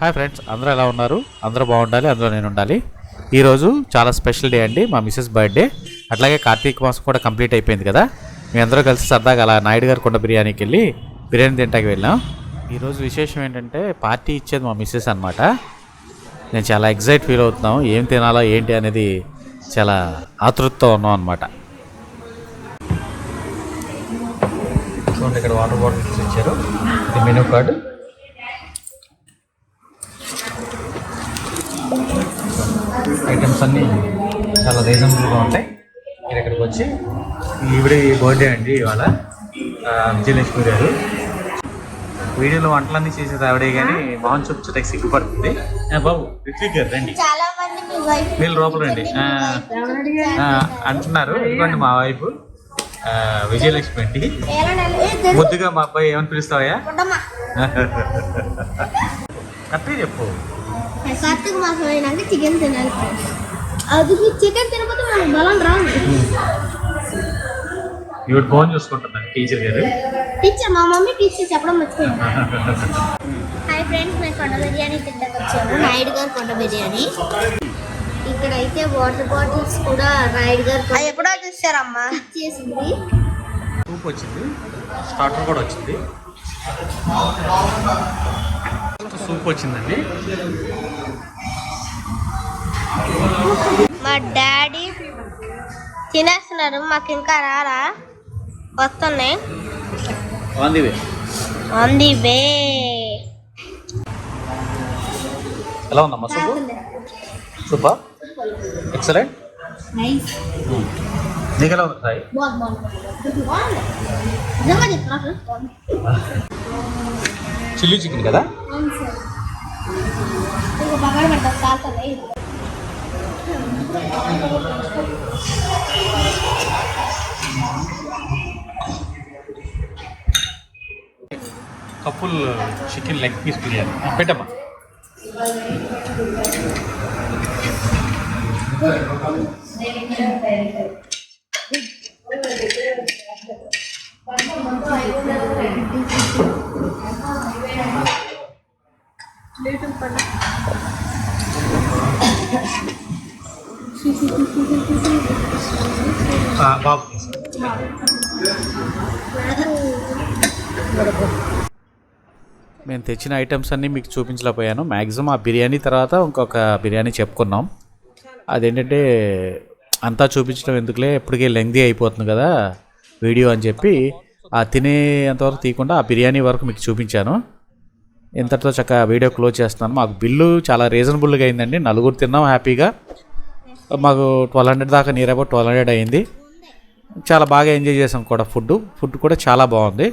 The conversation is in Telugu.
హాయ్ ఫ్రెండ్స్ అందరూ ఎలా ఉన్నారు? అందరూ బాగుండాలి అందులో నేను ఉండాలి. ఈరోజు చాలా స్పెషల్ డే అండి మా మిస్సెస్ బర్త్డే. అట్లాగే కార్తీక మాసం కూడా కంప్లీట్ అయిపోయింది కదా. మీ అందరూ కలిసి సరదాగా అలా నాయుడు గారు కొండ బిర్యానీకి వెళ్ళి బిర్యానీ తింటాకి వెళ్ళాం ఈరోజు విశేషం ఏంటంటే పార్టీ ఇచ్చేది మా మిస్సెస్ అనమాట నేను చాలా ఎగ్జైట్ ఫీల్ అవుతున్నాం ఏం తినాలో ఏంటి అనేది చాలా ఆతృతతో ఉన్నాం అనమాట చూడండి ఇక్కడ వాటర్ బాటిల్స్ ఇచ్చారు. ఇది మెనూ కార్డు. ఐటమ్స్ అన్నీ చాలా రీజనబుల్గా ఉంటాయి. మీరు ఇక్కడికి వచ్చి ఈవిడే బర్త్డే అండి ఇవాళ. విజయలక్ష్మి గారు. వీడియోలో వంటలన్నీ చేసేది ఆవిడే కానీ మొహం చూపించడానికి సిగ్గుపడుతుంది. ఆ, బాబు రిత్విక్ గారు రండి. వీళ్ళు లోపల రండి. అంటున్నారు. ఇదిగోండి మా వైపు. విజయలక్ష్మి అండి. ముద్దుగా మా అబ్బాయి ఏమని పిలుస్తావయ్యా? కరెక్ట్గా చెప్పు. కార్తీక మాసం అయినాక చికెన్ తినాలి. ఫ్రెండ్స్ అది చికెన్ తినకపోతే మనకు బలం రాదు. ఇవి ఫోన్ చూసుకుంటున్నాను టీచర్ గారు. టీచర్ మా మమ్మీ టీచర్ చెప్పడం మర్చిపోయింది హాయ్ ఫ్రెండ్స్ నేను కొండ బిర్యానీ తింటాకు వచ్చాను. నాయుడు గారు కొండ బిర్యానీ. ఇక్కడ అయితే వాటర్ బాటిల్స్ కూడా నాయుడు గారు ఎప్పుడో చూసారమ్మా చేసింది సూప్ వచ్చింది. స్టార్టర్ కూడా వచ్చింది. సూప్ వచ్చిందండి మా డాడీ తినేస్తున్నారు. మాకు ఇంకా రారా వస్తున్నాయి. On the way. ఎలా ఉందమ్మా సూపు? Super excellent? నైస్. నీకు ఎలా ఉంది సాయి చిల్లీ చికెన్ కదా? Couple chicken leg piece biryani ఆ, పెట్టమ్మా. ఆ, బాబు. మేము తెచ్చిన ఐటమ్స్ అన్నీ మీకు చూపించలేకపోయాను. మ్యాక్సిమం ఆ బిర్యానీ తర్వాత ఇంకొక బిర్యానీ చెప్పుకున్నాం. అదేంటంటే అంతా చూపించడం ఎందుకులే? ఇప్పటికే లెంగ్దీ అయిపోతుంది కదా వీడియో అని చెప్పి. ఆ తినేంతవరకు తీయకుండా ఆ బిర్యానీ వరకు మీకు చూపించాను. ఇంతటితో చక్కగా వీడియో క్లోజ్ చేస్తున్నాను. మాకు బిల్లు చాలా రీజనబుల్గా అయిందండి. నలుగురు తిన్నాం హ్యాపీగా. మాకు ట్వెల్వ్ హండ్రెడ్ దాకా నియర్ అబౌట్ ట్వెల్వ్ హండ్రెడ్ అయింది. చాలా బాగా ఎంజాయ్ చేసాం కూడా ఫుడ్ ఫుడ్ కూడా చాలా బాగుంది.